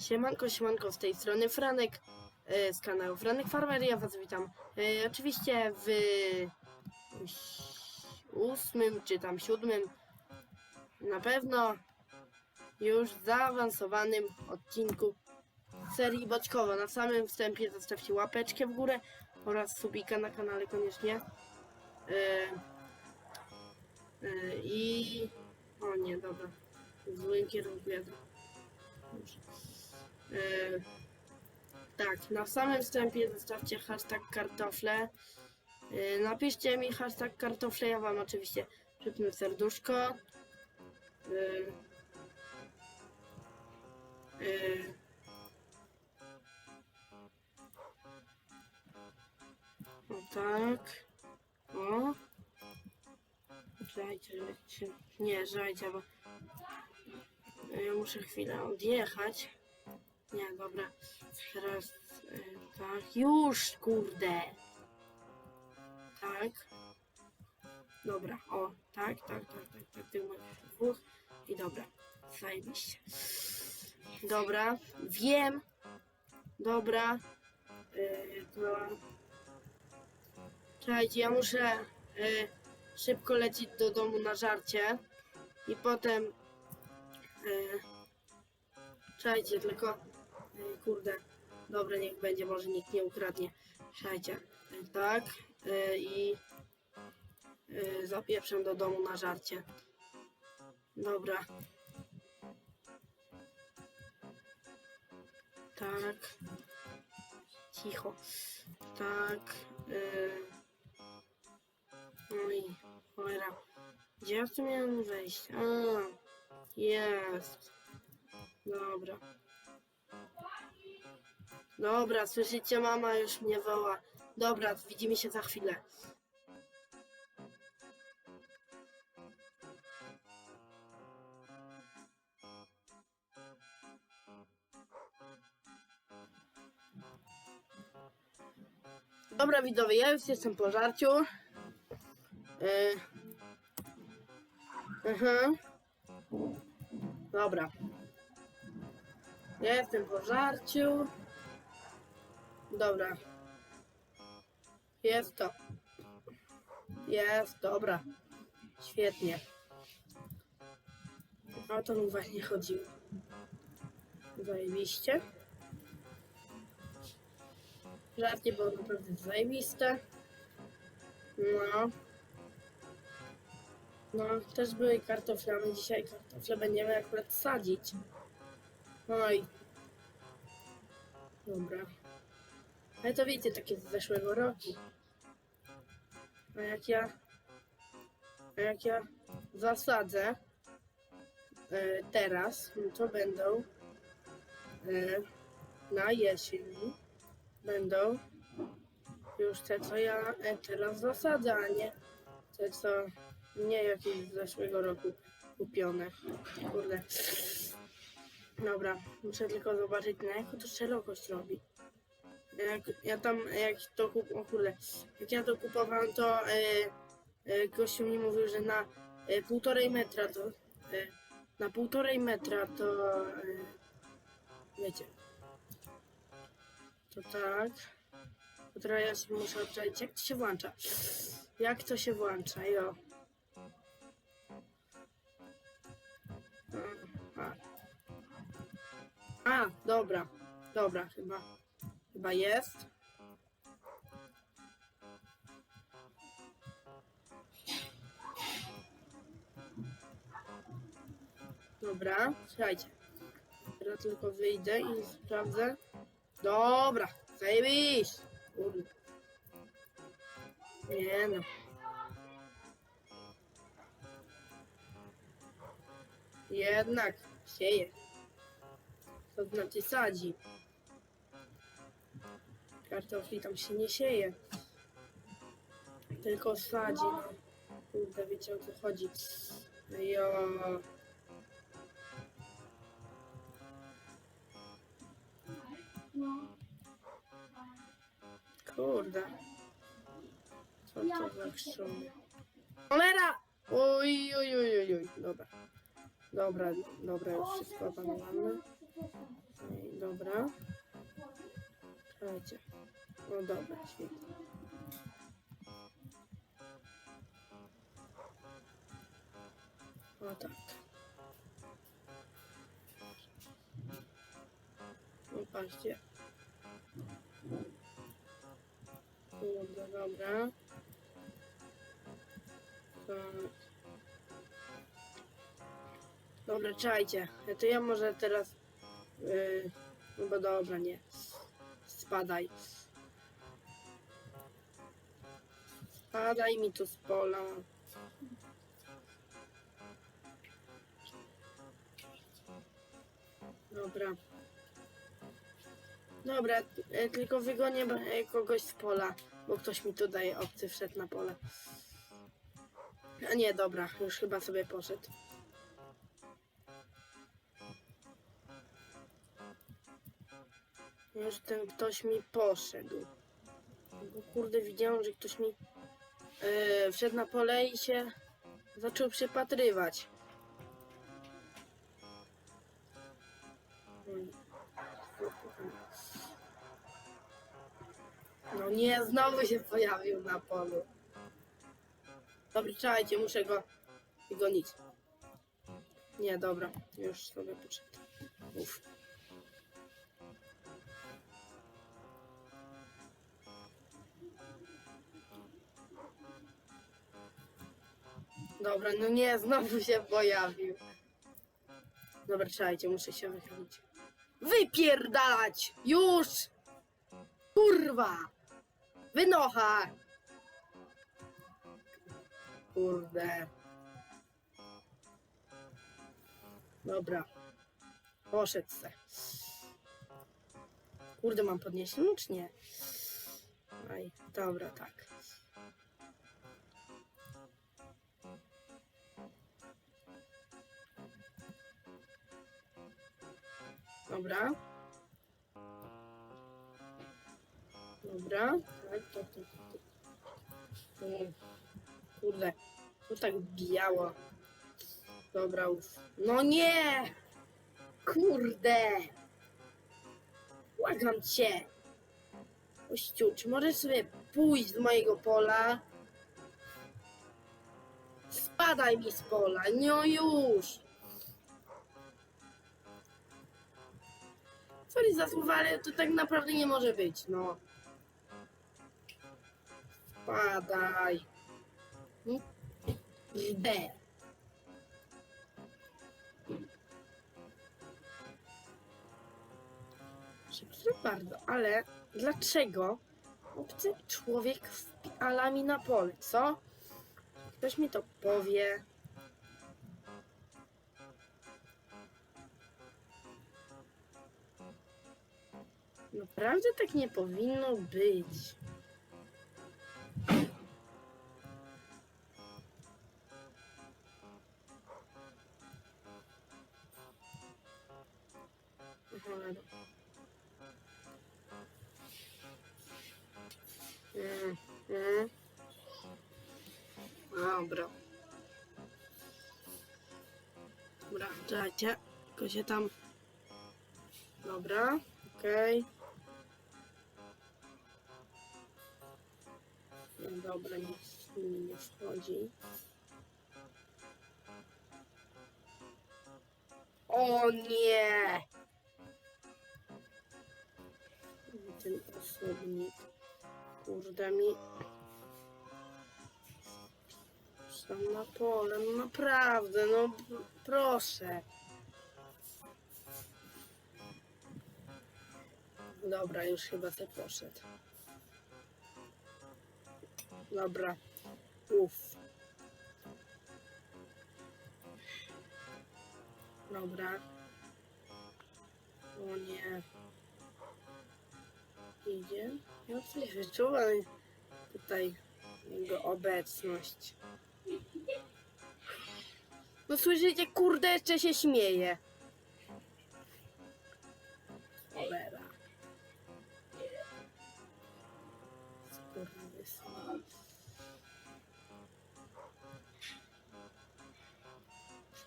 Siemanko, siemanko, z tej strony Franek e, z kanału Franek Farmer. Ja was witam e, oczywiście w ósmym czy tam siódmym na pewno już zaawansowanym odcinku serii Boczkowo. Na samym wstępie zostawcie łapeczkę w górę oraz subika na kanale koniecznie. E, I... O nie, dobra. W złym kierunku jadę. E, tak, na samym wstępie zostawcie hashtag kartofle. E, napiszcie mi hashtag kartofle, ja wam oczywiście przypnę serduszko. E, e, o tak. O. Żajcie, żajcie. Nie, żajcie, bo ja muszę chwilę odjechać. Nie, dobra. Teraz y, tak. Już, kurde. Tak. Dobra, o, tak, tak, tak, tak, tak, tych moich dwóch. I dobra, zajebiście. Dobra, wiem. Dobra. Y, to... Czekajcie, ja muszę y, szybko lecieć do domu na żarcie. I potem Yy, Czekajcie, tylko kurde, dobra, niech będzie, może nikt nie ukradnie. Czekajcie, yy, tak yy, i yy, zapieprzę do domu na żarcie. Dobra. Tak. Cicho. Tak. Yy. No i cholera. Gdzie ja tu miałem wejść? A. Jest. Dobra. Dobra, słyszycie, mama już mnie woła. Dobra, widzimy się za chwilę. Dobra, widzowie, ja już jestem po żarciu. Yy. Aha. Dobra. Ja jestem po żarciu. Dobra. Jest to. Jest, dobra. Świetnie. O to mi właśnie chodziło. Zajebiście. Żarcie było naprawdę zajebiste. No. No, też były my dzisiaj kartofle będziemy akurat sadzić. Oj. Dobra. Ale to wiecie, takie z zeszłego roku. A jak ja... A jak ja zasadzę e, teraz, no to będą e, na jesieni będą już te, co ja e, teraz zasadzę, a nie te, co nie jakieś z zeszłego roku kupione. Kurde. Dobra, muszę tylko zobaczyć na jaką to szerokość robi. Jak ja tam, jak to kup... O kurde. Jak ja to kupowałem, to e, e, gościu mi mówił, że na e, półtorej metra to... E, na półtorej metra to... E, wiecie. To tak. To teraz ja muszę odczaić. Jak to się włącza? Jak to się włącza? Jo. A, a dobra. Dobra, chyba. Chyba jest. Dobra, słuchajcie. Teraz tylko wyjdę i sprawdzę. Dobra, zajebiście. Kurde. Nie no. Jednak sieje. To znaczy sadzi. Kartofli tam się nie sieje. Tylko sadzi. No. Kurde, wiecie o co chodzi. Jo. Kurde. Co to za krzum? Cholera! Oj, oj, oj, oj, oj. Dobra. Dobra, dobra, już wszystko opanowane. Dobra. Czekajcie. No dobra, świetnie. O tak. No patrzcie. Dobra, dobra. Tak. Dobra, czajcie. To ja może teraz... Yy, no bo dobra, nie. Spadaj. Spadaj mi tu z pola. Dobra. Dobra, e, tylko wygonię e, kogoś z pola, bo ktoś mi tutaj obcy wszedł na pole. A nie, dobra, już chyba sobie poszedł. Już ten ktoś mi poszedł. Bo kurde, widziałem, że ktoś mi e, wszedł na pole i się zaczął przypatrywać. No nie, znowu się pojawił na polu. Dobra, czekajcie, muszę go gonić. Nie, dobra, już sobie poszedł. Uff. Dobra, no nie, znowu się pojawił. Dobra, czekajcie, muszę się wychylić. Wypierdalać! Już! Kurwa! Wynocha! Kurde. Dobra. Poszedł se. Kurde, mam podnieść no czy nie? Aj, dobra, tak. Dobra. Dobra. Tak, tak, tak. tak. Kurde, to tak biało. Dobra, już. No nie! Kurde! Błagam cię! Kościół, czy możesz sobie pójść z mojego pola? Spadaj mi z pola, no już! Sorry za słowa, ale to tak naprawdę nie może być, no. Spadaj. B. Przepraszam bardzo, ale dlaczego obcy człowiek wpiala mi na pole, co? Ktoś mi to powie. Naprawdę tak nie powinno być. Mm. Dobra. Dobra, czekajcie. Tylko się tam... Dobra, okej. No dobra, nic mi nie wchodzi. O nie! Ten osobnik. Kurde mi. Sam na pole, no naprawdę, no proszę. Dobra, już chyba se poszedł. Dobra. Uff. Dobra. O nie. Idzie. Ja coś wyczuwam tutaj jego obecność. No słyszycie, kurde, jeszcze się śmieje.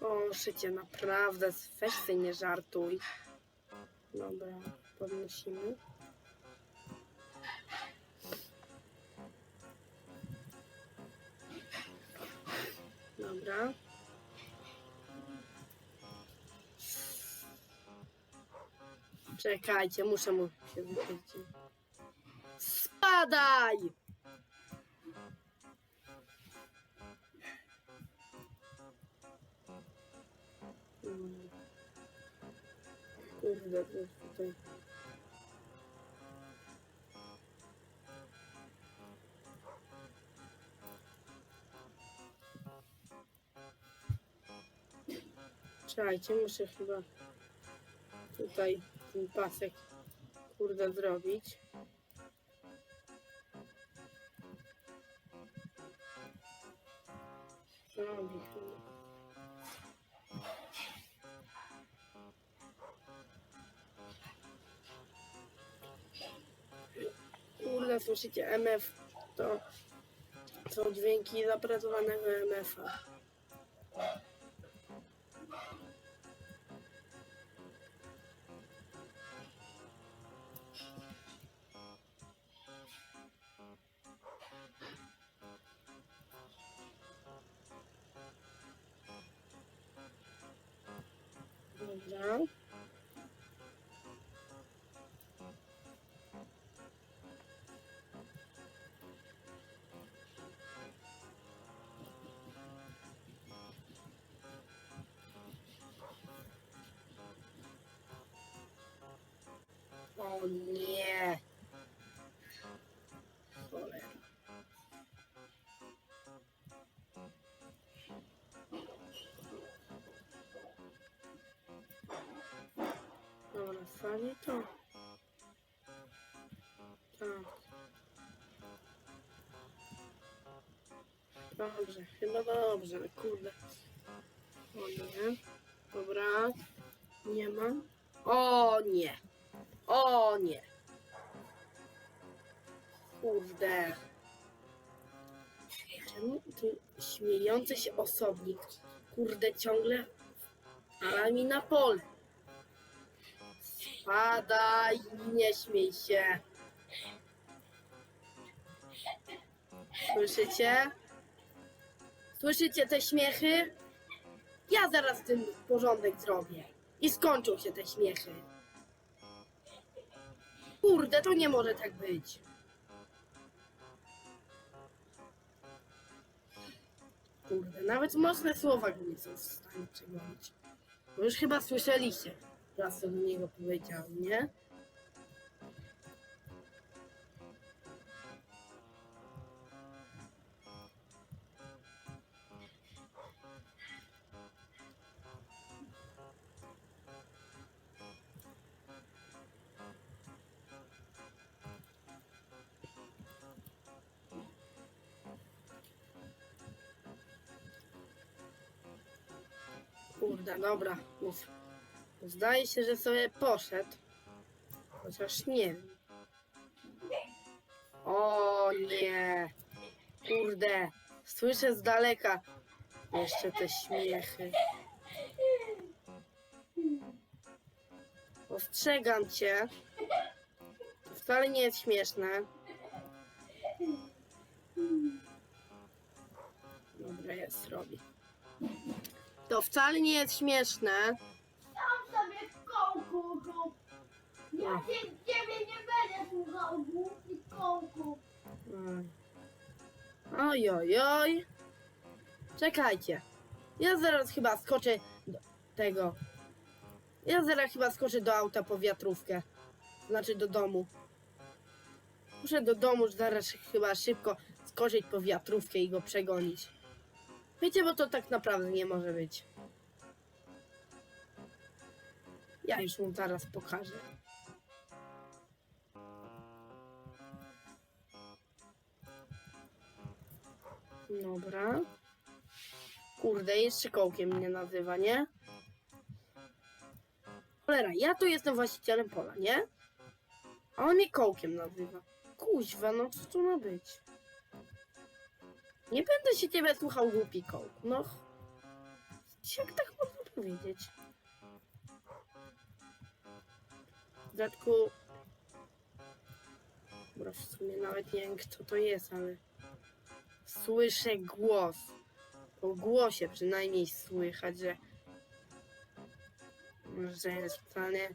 Proszę cię, naprawdę, weź sobie nie żartuj. Dobra, podnosimy. Dobra. Czekajcie, muszę mu się wychylić. Spadaj! Kurde, to jest tutaj. Czekajcie, muszę chyba tutaj ten pasek kurde zrobić. Robi chyba. Kurde, słyszycie, MF to są dźwięki zapracowanego MF-a. Dobra. O nie. Cholera. Dobra, fajnie to. Tak. Dobrze, chyba dobrze, ale kurde. O nie. Dobra. Nie ma. O nie. O nie. Kurde. Czemu ten śmiejący się osobnik, kurde, ciągle ale mi na pole. Spadaj, nie śmiej się. Słyszycie? Słyszycie te śmiechy? Ja zaraz ten porządek zrobię. I skończą się te śmiechy. Kurde, to nie może tak być. Kurde, nawet mocne słowa go nie są w stanie przegonić. Bo już chyba słyszeliście, co do niego powiedziałem, nie? Kurde, dobra, mów. Zdaje się, że sobie poszedł. Chociaż nie wiem. O nie. Kurde, słyszę z daleka jeszcze te śmiechy. Ostrzegam cię. To wcale nie jest śmieszne. Dobra, jest, robi. To wcale nie jest śmieszne. Sam sobie w kołku rób. Ja No. cię, ciebie nie będę słuchał głupi kołku. Mm. Oj, oj, oj. Czekajcie. Ja zaraz chyba skoczę do tego. Ja zaraz chyba skoczę do auta po wiatrówkę. Znaczy do domu. Muszę do domu zaraz chyba szybko skoczyć po wiatrówkę i go przegonić. Wiecie, bo to tak naprawdę nie może być. Ja już mu zaraz pokażę. Dobra. Kurde, jeszcze kołkiem mnie nazywa, nie? Cholera, ja tu jestem właścicielem pola, nie? A on mnie kołkiem nazywa. Kuźwa, no co to ma być? Nie będę się ciebie słuchał, głupi kołk. No. Jak tak można powiedzieć? Dodatku... Dobra, w sumie nawet nie wiem kto to jest, ale... Słyszę głos. Po głosie przynajmniej słychać, że... Że jest w stanie...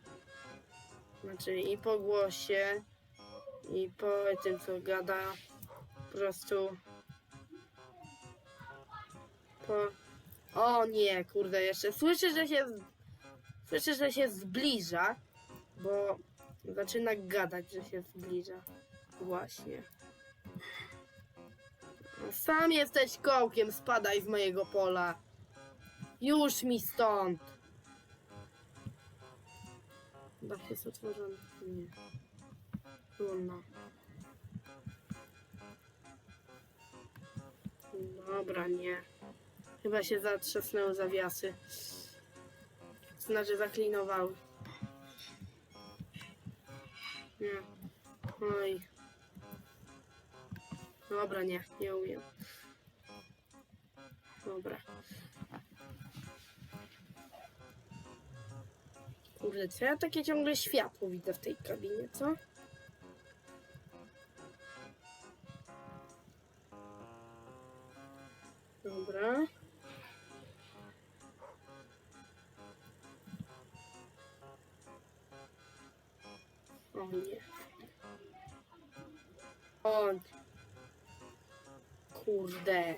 Znaczy i po głosie, i po tym co gada, po prostu... O nie, kurde, jeszcze słyszę, że się... Słyszę, że się zbliża, bo zaczyna gadać, że się zbliża. Właśnie. Sam jesteś kołkiem, spadaj z mojego pola. Już mi stąd. Dach jest otworzony. Nie. Wolno. Dobra, nie. Chyba się zatrzasnęły zawiasy. Znaczy zaklinowały. Nie. Oj. Dobra, nie, nie umiem. Dobra. Kurde, co ja takie ciągle światło widzę w tej kabinie, co? Dobra. O nie. O. Kurde.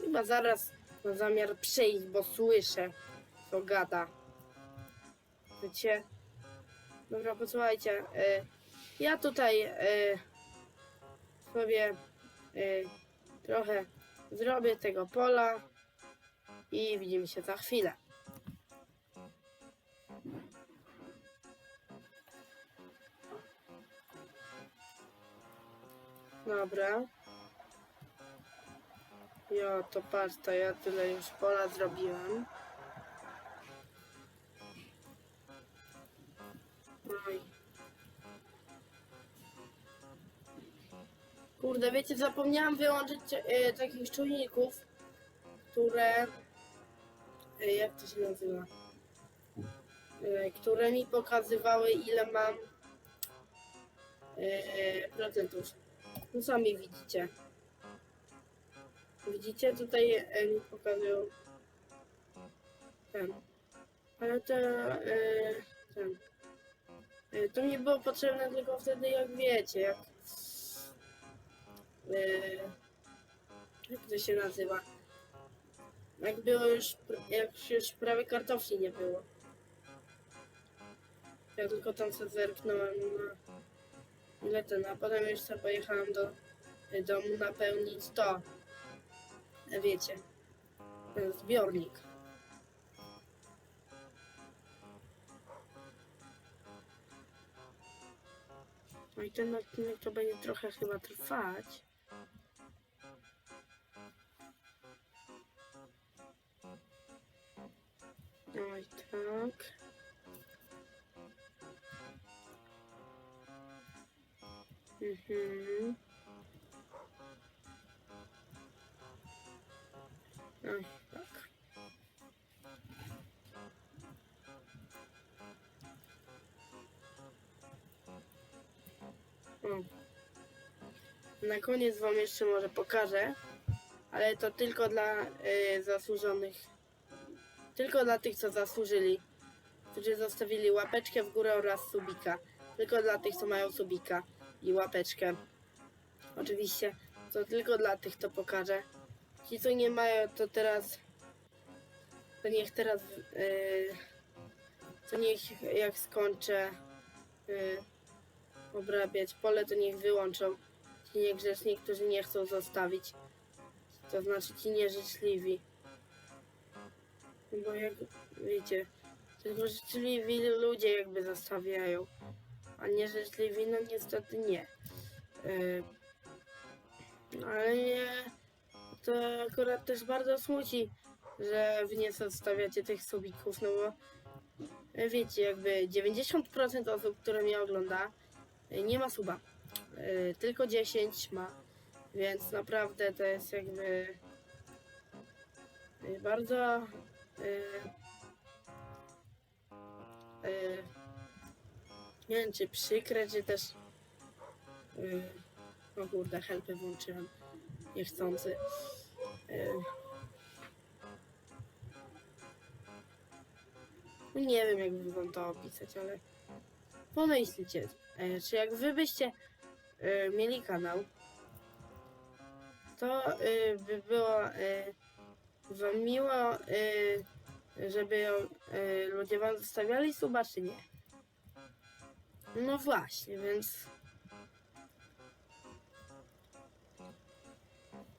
Chyba zaraz ma zamiar przyjść, bo słyszę, co gada. Wiecie? Dobra, posłuchajcie. y, ja tutaj y, sobie y, trochę zrobię tego pola i widzimy się za chwilę. Dobra. Jo, to patrz, to ja tyle już pola zrobiłem. Oj. Kurde, wiecie, zapomniałam wyłączyć e, takich czujników, które... E, jak to się nazywa? E, które mi pokazywały, ile mam e, procentów. No sami widzicie. Widzicie, tutaj e, mi pokazują ten. Ale to e, ten. E, to mi było potrzebne tylko wtedy, jak wiecie, jak e, jak to się nazywa? Jak było już, jak już prawie kartofli nie było. Ja tylko tam sobie zerknąłem na ile ten, a potem już sobie pojechałem do y, domu napełnić to. E, Wiecie, ten zbiornik. No i ten odcinek to będzie trochę chyba trwać. Na koniec wam jeszcze może pokażę, ale to tylko dla y, zasłużonych, tylko dla tych, co zasłużyli, którzy zostawili łapeczkę w górę oraz subika. Tylko dla tych, co mają subika i łapeczkę. Oczywiście, to tylko dla tych, to pokażę. Ci, co nie mają, to teraz, to niech teraz, yy, to niech jak skończę yy, obrabiać pole, to niech wyłączą ci niegrzeczni, którzy nie chcą zostawić. To znaczy ci nieżyczliwi. Bo jak wiecie, tylko życzliwi ludzie jakby zostawiają, a nieżyczliwi no niestety nie. Yy, ale nie, to akurat też bardzo smuci, że wy nie zostawiacie tych subików, no bo wiecie, jakby 90% osób, które mnie ogląda, nie ma suba. E, Tylko 10 ma, więc naprawdę to jest jakby e, bardzo e, Nie wiem, czy przykre, czy też... Yy, o kurde, helpy włączyłem. Niechcący. Nie wiem, jakby wam to opisać, ale pomyślcie, czy jak wy byście e, mieli kanał, to e, by było wam miło, e, żeby e, ludzie wam zostawiali suba, czy nie? No właśnie, więc...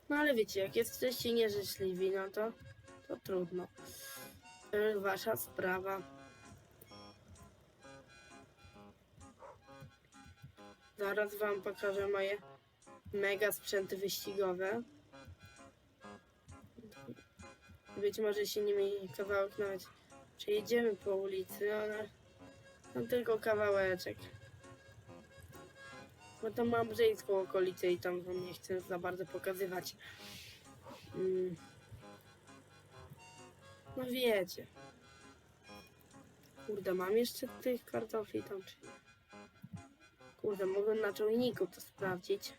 No ale wiecie, jak jesteście nieżyczliwi, no to, to trudno. To jest wasza sprawa. Zaraz wam pokażę moje mega sprzęty wyścigowe. Być może się nimi kawałek nawet przejedziemy po ulicy, ale no tylko kawałeczek. Bo tam mam brzejską okolicę i tam wam nie chcę za bardzo pokazywać. Mm. No wiecie. Kurde, mam jeszcze tych kartofli tam czy nie? Kurde, mogę na czujniku to sprawdzić.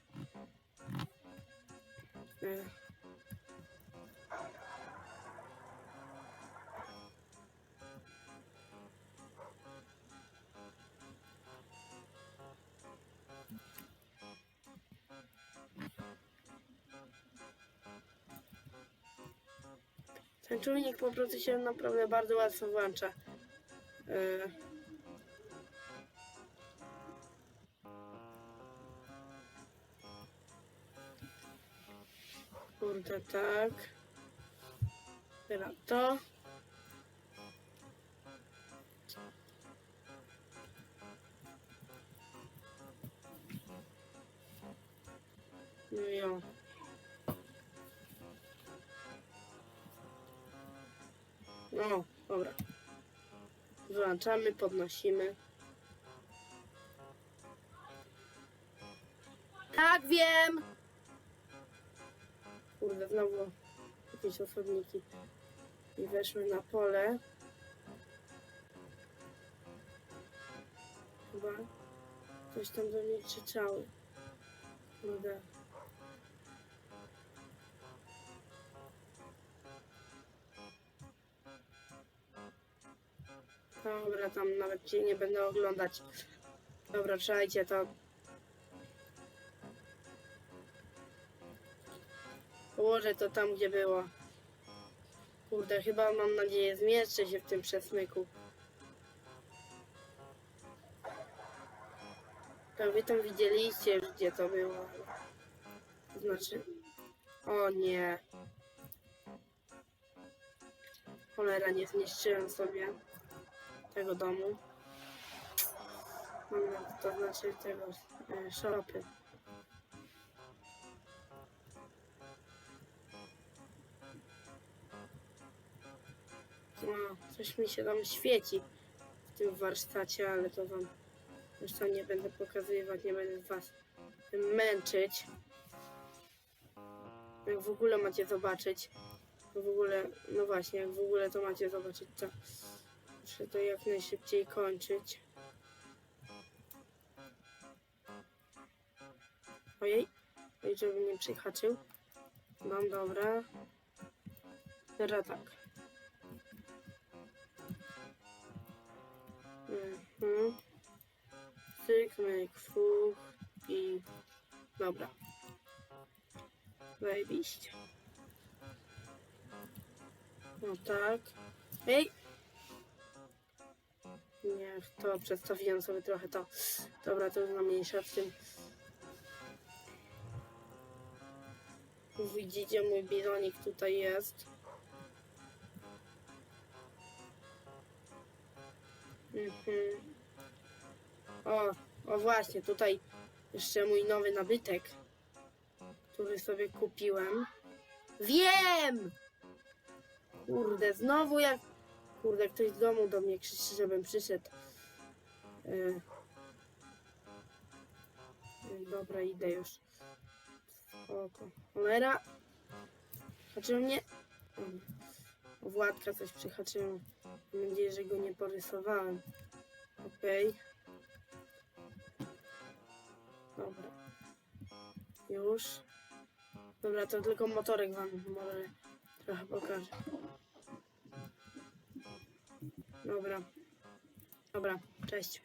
Ten czujnik po prostu się naprawdę bardzo łatwo włącza. E. tak. Teraz to. No jo. No, dobra. Wyłączamy, podnosimy. Tak, wiem! Kurde, znowu jakieś osobniki i weszły na pole. Chyba coś tam do mnie krzyczały. Kurde. Dobra, tam nawet cię nie będę oglądać. Dobra, trzymajcie to. Położę to tam, gdzie było. Kurde, chyba mam nadzieję zmieszczę się w tym przesmyku. To wy tam widzieliście gdzie to było. Znaczy... O nie. Cholera, nie zniszczyłem sobie tego domu. Mam na- To znaczy tego e. No, coś mi się tam świeci w tym warsztacie, ale to wam to nie będę pokazywać, nie będę was męczyć. Jak w ogóle macie zobaczyć, w ogóle, no właśnie, jak w ogóle to macie zobaczyć, to muszę to jak najszybciej kończyć. Ojej, ojej, żeby nie przyhaczył. Mam dobra. Teraz tak. Mhm. Cyk, myk, fuch i... Dobra. Zajebiście. No tak. Ej! Niech to przedstawiłem sobie trochę to. Dobra, to na mniejsza z tym. Widzicie, mój bizonik tutaj jest. Mhm. O, o właśnie, tutaj jeszcze mój nowy nabytek, który sobie kupiłem. Wiem! Kurde, znowu jak... Kurde, ktoś z domu do mnie krzyczy, żebym przyszedł. E, Dobra, idę już. Spoko. Cholera. Haczył mnie. Władka coś przyhaczyłem. Mam nadzieję, że go nie porysowałem. Okej. Okay. Dobra. Już. Dobra, to tylko motorek wam może trochę pokażę. Dobra. Dobra, cześć.